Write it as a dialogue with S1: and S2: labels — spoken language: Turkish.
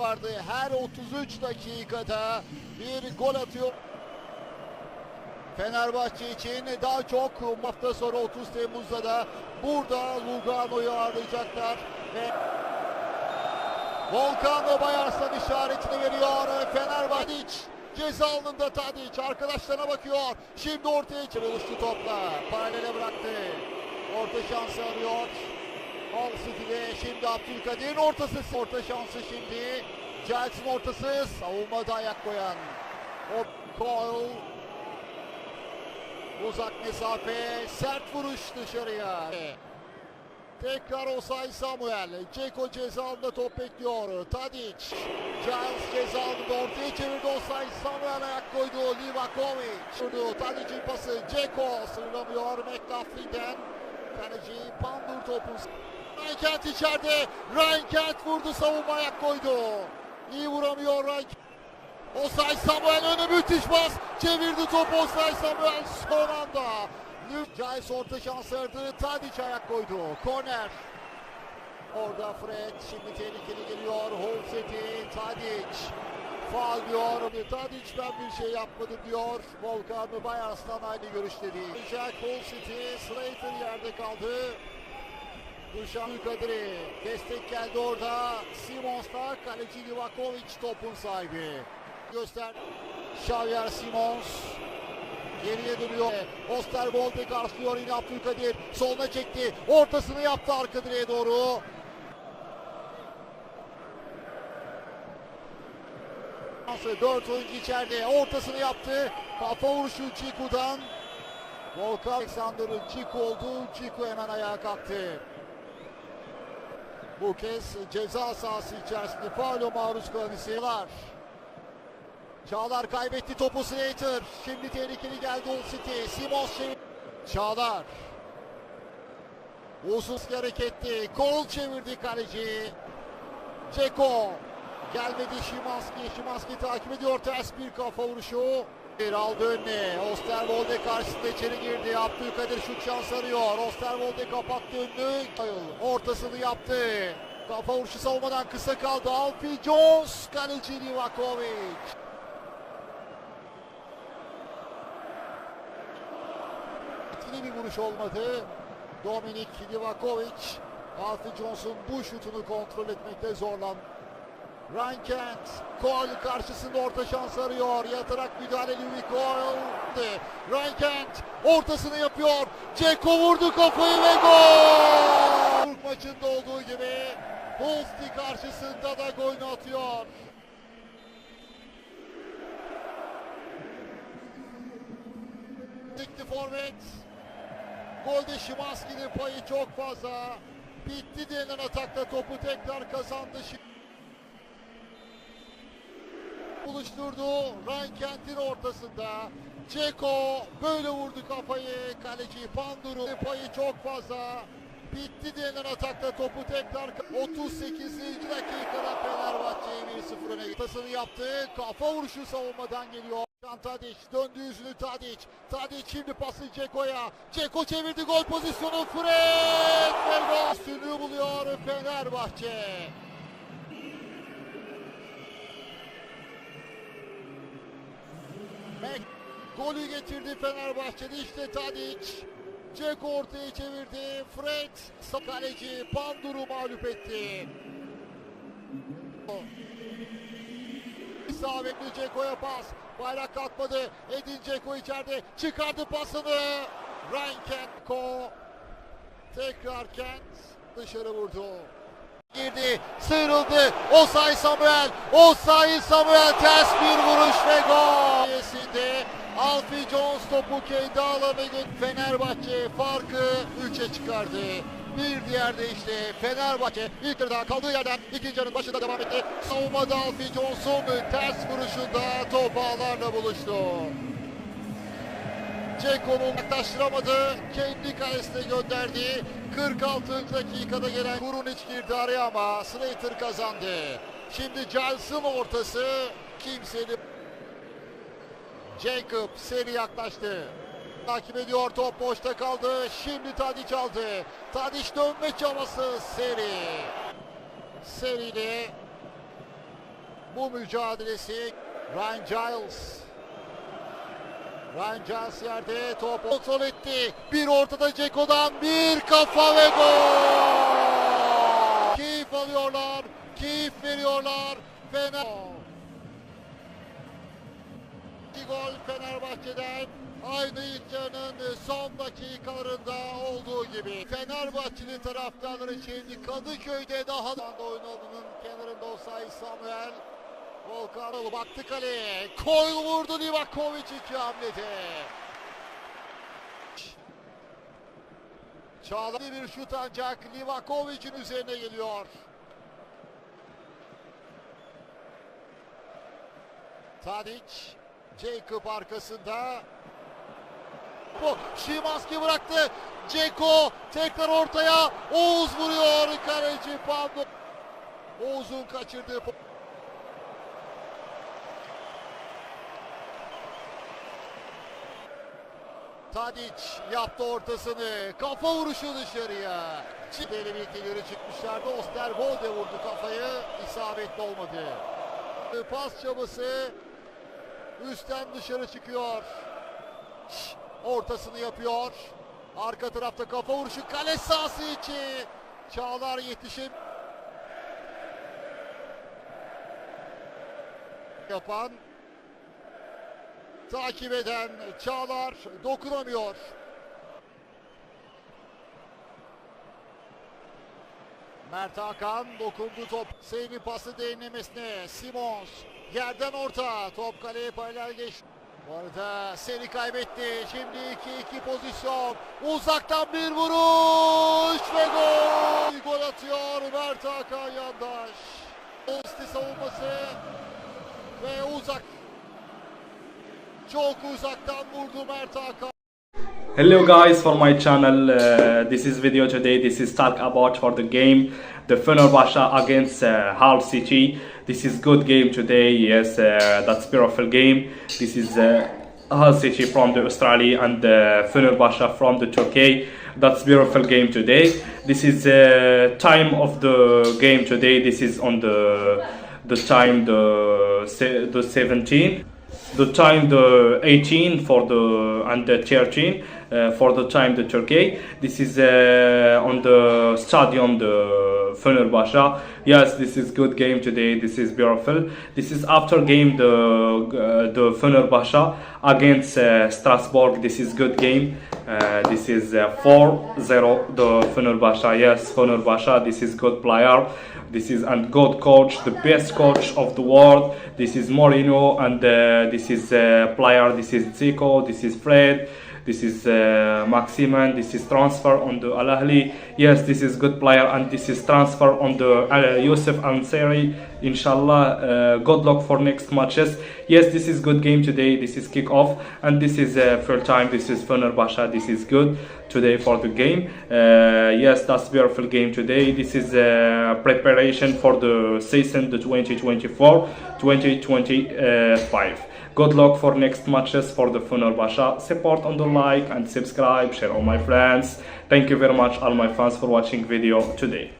S1: vardı. Her 33 dakikada bir gol atıyor. Fenerbahçe için daha çok hafta sonra 30 Temmuz'da da burada Lugano'yu ağırlayacaklar ve Volkan Bayarslan işaretini veriyor. Fenerbahçe ceza alanında Tadiç arkadaşlarına bakıyor. Şimdi ortaya çalıştı topla. Paralele bıraktı. Orta şansı arıyor. Şimdi Abdülkadir'in ortası. Orta şansı şimdi. Gelsin ortası. Savunmada ayak koyan. O Cole. Uzak mesafe. Sert vuruş dışarıya. Tekrar Osay Samuel. Ceko ceza alanında top bekliyor. Tadic. Giles ceza alanında ortaya çevirdi Osay Samuel ayak koydu. Livakovic. Tadic'in pası. Ceko sırlamıyor McLaughlin'den. Kaleci Pandur topun. Ryan Kent içeride. Ryan Kent vurdu savunma ayak koydu. İyi vuramıyor Ryan Osay Samuel önü müthiş pas. Çevirdi topu Osay Samuel son anda. Giles orta şans aradı. Tadic ayak koydu. Korner. Orada Fred şimdi tehlikeli geliyor. Holseti Tadic. Faal diyor. Tadic ben bir şey yapmadım diyor. Volkan Bayarslan aynı görüşte değil. Jack Holseti Slater yerde kaldı. Dušan Kadri destek geldi orada. Simons'ta kaleci Livakovic topun sahibi. Göster. Xavier Simons. Geriye dönüyor. Osterwolde karşılıyor yine Abdülkadir. Soluna çekti. Ortasını yaptı arka direğe doğru. Dört oyuncu içeride. Ortasını yaptı. Kafa vuruşu Çiku'dan. Volkan Alexander Çiku oldu. Çiku hemen ayağa kalktı. Bu kez ceza sahası içerisinde faulü maruz kalan isimler. Çağlar kaybetti topu Slater. Şimdi tehlikeli geldi Old City. Çevir. Çağlar. Uzun hareketli. Kol çevirdi kaleci. Ceko. Gelmedi Şimanski. Şimanski takip ediyor. Ters bir kafa vuruşu. Bir aldı önüne. Osterwolde karşısında içeri girdi. Abdülkadir şut şans arıyor. Osterwolde kapattı önünü. Ortasını yaptı. Kafa vuruşu savunmadan kısa kaldı. Alfie Jones. Kaleci Livakovic. Etkili bir vuruş olmadı. Dominik Livakovic. Alfie Jones'un bu şutunu kontrol etmekte zorlan. Ryan Kent, Cole karşısında orta şans arıyor. Yatarak müdahale Louis Cole. Ryan Kent ortasını yapıyor. Ceko vurdu kafayı ve gol! Türk maçında olduğu gibi Holsti karşısında da golünü atıyor. Dikti forvet. Golde Şimanski'nin payı çok fazla. Bitti denilen atakla topu tekrar kazandı. Buluşturdu. Ryan Kent'in ortasında. Ceko böyle vurdu kafayı. Kaleci Pandur'un payı çok fazla. Bitti denilen atakta topu tekrar 38. dakikada Fenerbahçe'yi 1-0 öne Tasını yaptı. Kafa vuruşu savunmadan geliyor. Tadic döndü yüzünü Tadic. Tadic şimdi pası Ceko'ya. Ceko çevirdi gol pozisyonu. Fred ve. Üstünlüğü buluyor Fenerbahçe. Golü getirdi Fenerbahçe'de işte Tadic. Ceko ortaya çevirdi. Fred kaleci Pandur'u mağlup etti. İsabetli Ceko'ya pas. Bayrak kalkmadı. Edin Ceko içeride. Çıkardı pasını. Ryan Kent. Tekrar Kent dışarı vurdu. Girdi, sıyrıldı. Osay Samuel, Osay Samuel ters bir vuruş Alfie Jones topu alanına götürdü. Fenerbahçe farkı 3'e çıkardı. Bir diğer de işte Fenerbahçe ilk yarıda kaldığı yerden ikinci yarının başında devam etti. Savunmada Alfie Jones'un ters vuruşunda top ağlarla buluştu. Ceko'nu yaklaştıramadı. Kendi kalesine gönderdi. 46. dakikada gelen Kurunic girdi araya ama Slater kazandı. Şimdi Giles'ın ortası kimsenin Jacob seri yaklaştı. Takip ediyor top boşta kaldı. Şimdi Tadic aldı. Tadic dönme çabası seri. Seride bu mücadelesi Ryan Giles. Ryan Giles yerde top kontrol etti. Bir ortada Ceko'dan bir kafa ve gol. Keyif alıyorlar, keyif veriyorlar. Fener. Gol Fenerbahçe'den. Aynı ilk son dakikalarında olduğu gibi. Fenerbahçeli taraftarlar için Kadıköy'de daha da oyun alanının kenarında Osay Samuel. Volkan baktı kaleye. Koy vurdu Livakovic iki hamlede. Çağlar bir şut ancak Livakovic'in üzerine geliyor. Tadic, Jacob arkasında. Bu Şimanski bıraktı. Ceko tekrar ortaya. Oğuz vuruyor. Kaleci Pablo. Oğuz'un kaçırdığı Tadic yaptı ortasını. Kafa vuruşu dışarıya. Çiftleri birlikte yürü çıkmışlardı. Osterwolde vurdu kafayı. İsabetli olmadı. Pas çabası üstten dışarı çıkıyor. Ortasını yapıyor. Arka tarafta kafa vuruşu kale sahası içi. Çağlar yetişim yapan takip eden Çağlar dokunamıyor. Mert Hakan dokundu top. Seyni pası derinlemesine. Simons yerden orta. Top kaleye paralel geçti. Bu arada seni kaybetti. Şimdi 2-2 pozisyon. Uzaktan bir vuruş ve gol. Gol atıyor Mert Hakan yandaş. Osti savunması ve uzak. Çok uzaktan vurdu Mert Hakan.
S2: Hello guys for my channel. Uh, this is video today. This is talk about for the game the Fenerbahce against uh, Hull City. This is good game today yes uh, that's beautiful game. This is uh, Hull City from the Australia and uh, Fenerbahce from the Turkey. That's beautiful game today. This is uh, time of the game today. This is on the the time the the 17 the time the 18 for the and the 13 uh, for the time the Turkey. This is uh, on the stadium the Fenerbahce. Yes, this is good game today. This is beautiful. This is after game the uh, the Fenerbahce against uh, Strasbourg. This is good game. Uh, this is uh, 4-0 the Fenerbahce. Yes, Fenerbahce. This is good player. This is and good coach, the best coach of the world. This is Mourinho and uh, this is uh, player. This is Zico. This is Fred. This is uh, Maximan. This is transfer on the Al Ahly. Yes, this is good player and this is transfer on the uh, Yusuf Ansari. Inshallah, uh, good luck for next matches. Yes, this is good game today. This is kick off and this is uh, full time. This is Fenerbahce. This is good today for the game. Uh, yes, that's beautiful game today. This is uh, preparation for the season, the 2024-2025. Good luck for next matches for the Fenerbahce. Support on the like and subscribe, share all my friends. Thank you very much all my fans for watching video today.